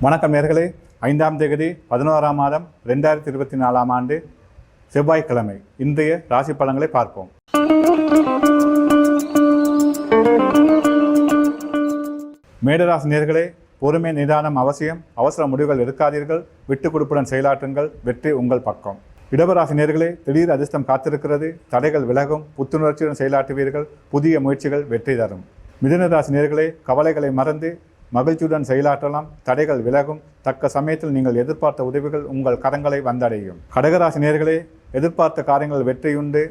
வணக்கம் நேர்களே. ஐந்தாம் தேதி பதினோராம் மாதம் ரெண்டாயிரத்தி இருபத்தி நாலாம் ஆண்டு செவ்வாய்க்கிழமை. இன்றைய ராசி பலன்களை பார்ப்போம். மேடராசி நேர்களே பொறுமை நிதானம் அவசியம் அவசர முடிவுகள் எடுக்காதீர்கள். விட்டு கொடுப்புடன் செயலாற்றுங்கள். வெற்றி உங்கள் பக்கம். இடவராசி நேர்களே திடீர் அதிர்ஷ்டம் காத்திருக்கிறது. தடைகள் விலகும். புத்துணர்ச்சியுடன் செயலாற்றுவீர்கள். புதிய முயற்சிகள் வெற்றி தரும். மிதனராசி நேர்களே கவலைகளை மறந்து மகிழ்ச்சியுடன் செயலாற்றலாம். தடைகள் விலகும். தக்க சமயத்தில் நீங்கள் எதிர்பார்த்த உதவிகள் உங்கள் கரங்களை வந்தடையும். கடகராசி நேர்களே எதிர்பார்த்த காரியங்கள் வெற்றியுண்டு.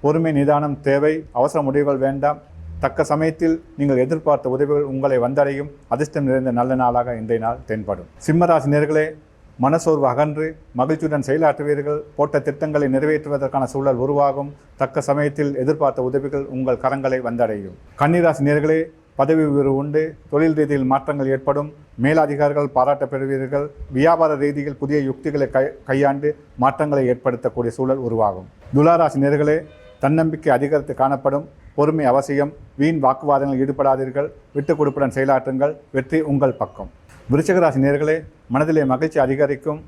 பொறுமை நிதானம் தேவை அவசர முடிவுகள் வேண்டாம். தக்க சமயத்தில் நீங்கள் எதிர்பார்த்த உதவிகள் உங்களை வந்தடையும். அதிர்ஷ்டம் நிறைந்த நல்ல நாளாக இன்றைய நாள் தென்படும். சிம்மராசி நேர்களே மனசோர்வு அகன்று மகிழ்ச்சியுடன் செயலாற்றுவீர்கள். போட்ட திட்டங்களை நிறைவேற்றுவதற்கான சூழல் உருவாகும். தக்க சமயத்தில் எதிர்பார்த்த உதவிகள் உங்கள் கரங்களை வந்தடையும். கன்னிராசி நேர்களே பதவி உயர்வு உண்டு தொழில் ரீதியில் மாற்றங்கள் ஏற்படும் மேலதிகாரிகள் பாராட்ட பெறுவீர்கள் வியாபார ரீதியில் புதிய யுக்திகளை கை கையாண்டு மாற்றங்களை ஏற்படுத்தக்கூடிய சூழல் உருவாகும். துளாராசி நேர்களே தன்னம்பிக்கை அதிகரித்து காணப்படும் பொறுமை அவசியம் வீண் வாக்குவாதங்களில் ஈடுபடாதீர்கள் விட்டு கொடுப்புடன் செயலாற்றுங்கள் வெற்றி உங்கள் பக்கம். விருச்சகராசி நேர்களே மனதிலே மகிழ்ச்சி அதிகரிக்கும்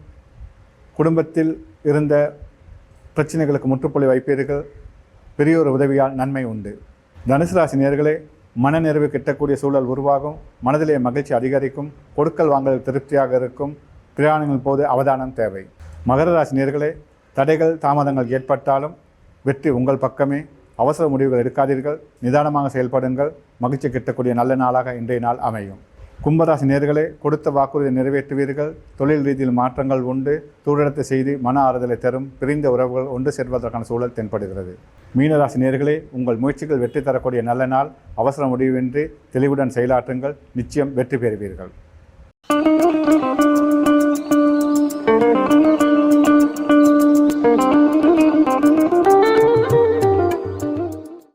குடும்பத்தில் இருந்த பிரச்சனைகளுக்கு முற்றுப்புள்ளி வைப்பீர்கள் பெரியோர் உதவியால் நன்மை உண்டு. தனுசு ராசி நேர்களே மனநிறைவு கிட்டக்கூடிய சூழல் உருவாகும். மனதிலே மகிழ்ச்சி அதிகரிக்கும். கொடுக்கல் வாங்கல் திருப்தியாக இருக்கும். பிரயாணங்கள் போது அவதானம் தேவை. மகர ராசி நேர்களே தடைகள் தாமதங்கள் ஏற்பட்டாலும் வெற்றி உங்கள் பக்கமே. அவசர முடிவுகள் எடுக்காதீர்கள். நிதானமாக செயல்படுங்கள். மகிழ்ச்சி கிட்டக்கூடிய நல்ல நாளாக இன்றைய நாள் அமையும். கும்பராசி நேர்களே கொடுத்த வாக்குறுதியை நிறைவேற்றுவீர்கள். தொழில் ரீதியில் மாற்றங்கள் உண்டு. தூரடத்தை செய்து மன ஆறுதலை தரும். பிரிந்த உறவுகள் ஒன்று சேர்வதற்கான சூழல் தென்படுகிறது. மீனராசி நேர்களே உங்கள் முயற்சிகள் வெற்றி தரக்கூடிய நல்ல நாள். அவசர முடிவின்றி தெளிவுடன் செயலாற்றுங்கள். நிச்சயம் வெற்றி பெறுவீர்கள்.